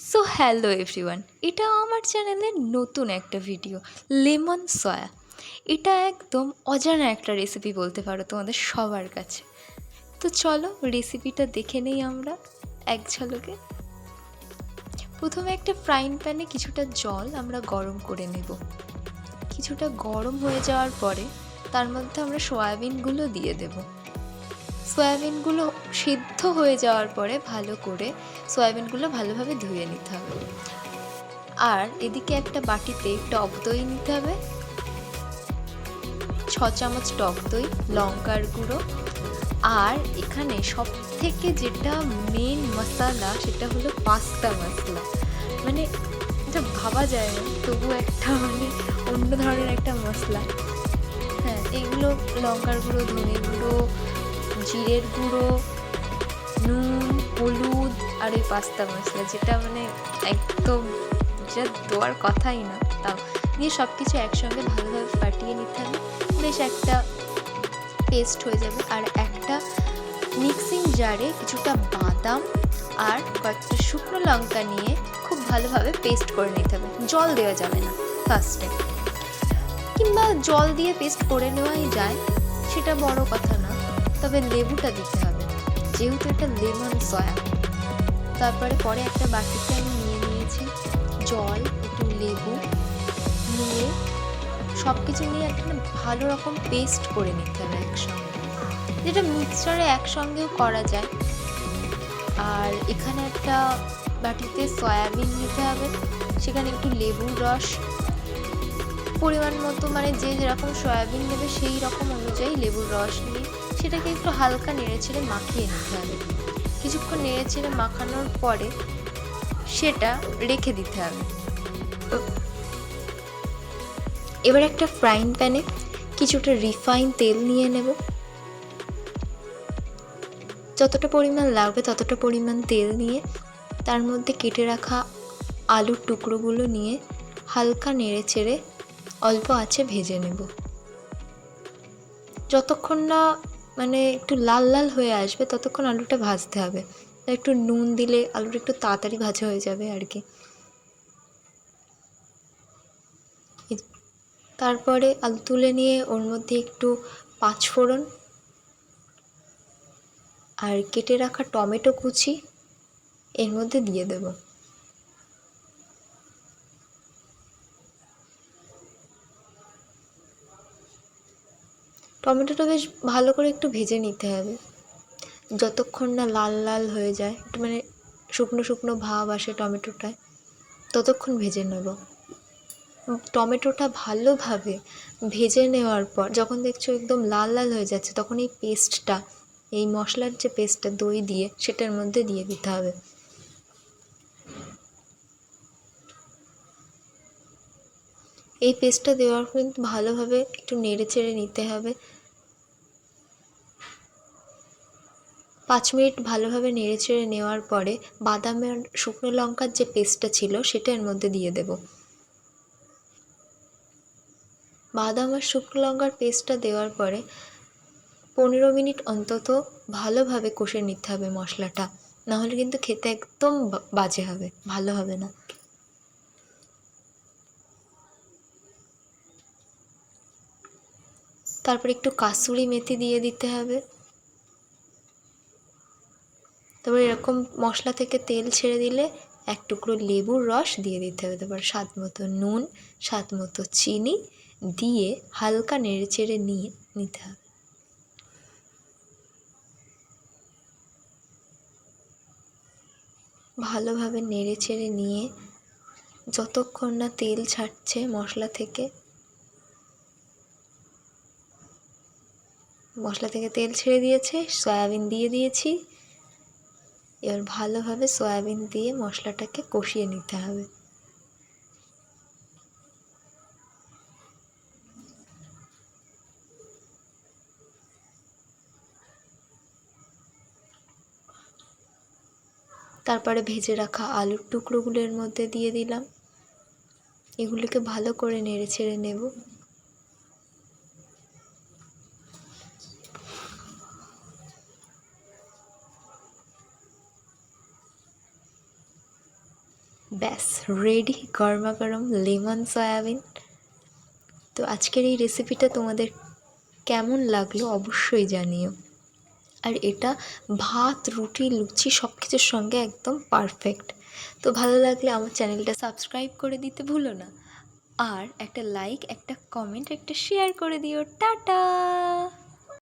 So hello everyone এটা আমার চ্যানেলের নতুন একটা ভিডিও লেমন সয়া এটা একদম অজানা একটা রেসিপি বলতে পারো তোমাদের সবার কাছে। তো চলো রেসিপিটা দেখে নেই আমরা এক ঝলকে। প্রথমে একটা ফ্রাইং প্যানে কিছুটা জল আমরা গরম করে নেব। কিছুটা গরম হয়ে যাওয়ার পরে তার মধ্যে আমরা সয়াবিনগুলো দিয়ে দেবো। সয়াবিনগুলো সিদ্ধ হয়ে যাওয়ার পরে ভালো করে সয়াবিনগুলো ভালোভাবে ধুয়ে নিতে হবে। আর এদিকে একটা বাটিতে টক দই নিতে হবে। ছ চামচ টক দই, লঙ্কার গুঁড়ো। আর এখানে সব থেকে যেটা মেন মশলা সেটা হলো পাস্তা মশলা। মানে এটা ভাবা যায় না তবু একটা মানে অন্য ধরনের একটা মশলা। হ্যাঁ এগুলো লঙ্কার গুঁড়ো, ধনে গুঁড়ো জিরের গুঁড়ো, নুন, হলুদ আর ওই পাস্তা মশলা, যেটা মানে একদম যা দেওয়ার কথাই না, তাও। দিয়ে সব কিছু একসঙ্গে ভালোভাবে ফাটিয়ে নিতে হবে। বেশ একটা পেস্ট হয়ে যাবে। আর একটা মিক্সিং জারে কিছুটা বাদাম আর কয়েকটা শুকনো লঙ্কা নিয়ে খুব ভালোভাবে পেস্ট করে নিতে হবে। জল দেওয়া যাবে না ফার্স্টে কিংবা জল দিয়ে পেস্ট করে নেওয়াই যায়, সেটা বড় কথা তবে লেবুটা দিতে হবে। যেহেতু এটা লেমন সয়া। তারপরে পরে একটা বাটিতে আমি নিয়ে নিয়েছি জল, একটু লেবু, নিয়ে সব কিছু নিয়ে একটা ভালো রকম পেস্ট করে নিতে হবে একসঙ্গে। যেটা মিক্সচারে একসঙ্গেও করা যায়। আর এখানে একটা বাটিতে সয়াবিন নিতে হবে। সেখানে একটু লেবুর রস। পরিমাণ মতো মানে যে যেরকম সয়াবিন নেবে সেই রকম অনুযায়ী লেবুর রস নিয়ে সেটাকে একটু হালকা নেড়ে ছেড়ে মাখিয়ে নিতে হবে। কিছুক্ষণ নেড়ে ছেড়ে মাখানোর পরে সেটা রেখে দিতে হবে। এবার একটা ফ্রাইং প্যানে কিছুটা রিফাইন তেল নিয়ে নেব। যতটা পরিমাণ লাগবে ততটা পরিমাণ তেল নিয়ে তার মধ্যে কেটে রাখা আলুর টুকরোগুলো নিয়ে হালকা নেড়ে চেড়ে অল্প আছে ভেজে নেব। যতক্ষণ না মানে একটু লাল লাল হয়ে আসবে, ততক্ষণ আলুটা ভাজতে হবে। একটু নুন দিলে আলুটা একটু তাড়াতাড়ি ভাজা হয়ে যাবে আর কি। তারপরে আলু তুলে নিয়ে ওর মধ্যে একটু পাঁচফোড়ন আর কেটে রাখা টমেটো কুচি এর মধ্যে দিয়ে দেব। টমেটোটা বেশ ভালো করে একটু ভেজে নিতে হবে। যতক্ষণ না লাল লাল হয়ে যায়, একটু মানে শুকনো শুকনো ভাব আসে টমেটোটায়, ততক্ষণ ভেজে নেব। টমেটোটা ভালোভাবে ভেজে নেওয়ার পর, যখন দেখছ একদম লাল লাল হয়ে যাচ্ছে, তখন এই পেস্টটা এই মশলার যে পেস্টটা দই দিয়ে, সেটার মধ্যে দিয়ে দিতে হবে। এই পেস্টটা দেওয়ার কিন্তু ভালোভাবে একটু নেড়ে চেড়ে নিতে হবে। পাঁচ মিনিট ভালোভাবে নেড়ে চেড়ে নেওয়ার পরে বাদামের শুকনো লঙ্কার যে পেস্টটা ছিল সেটা এর মধ্যে দিয়ে দেব। বাদাম আর শুকনো লঙ্কার পেস্টটা দেওয়ার পরে পনেরো মিনিট অন্তত ভালোভাবে কষে নিতে হবে মশলাটা। নাহলে কিন্তু খেতে একদম বাজে হবে, ভালো হবে না। তারপর একটু কাসুরি মেথি দিয়ে দিতে হবে। তারপর এরকম মশলা থেকে তেল ছেড়ে দিলে এক টুকরো লেবুর রস দিয়ে দিতে হবে। তারপর স্বাদ মতো নুন, স্বাদ মতো চিনি দিয়ে হালকা নেড়ে চেড়ে নিয়ে নিতে হবে। ভালোভাবে নেড়ে চেড়ে নিয়ে যতক্ষণ না তেল ছাড়ছে মশলা থেকে মশলা থেকে তেল ছেড়ে দিয়েছে, সয়াবিন দিয়ে দিয়েছি। এবার ভালোভাবে সয়াবিন দিয়ে মশলাটাকে কষিয়ে নিতে হবে। তারপরে ভেজে রাখা আলুর টুকরোগুলোর মধ্যে দিয়ে দিলাম। এগুলোকে ভালো করে নেড়ে ছেড়ে নেব। ব্যাস রেডি গরমা গরম লেমন সয়াবিন। তো আজকের এই রেসিপিটা তোমাদের কেমন লাগল অবশ্যই জানিও। আর এটা ভাত, রুটি, লুচি সব কিছুর সঙ্গে একদম পারফেক্ট তো ভালো লাগলে আমার চ্যানেলটা সাবস্ক্রাইব করে দিতে ভুলো না। আর একটা লাইক একটা কমেন্ট একটা শেয়ার করে দিও। টাটা!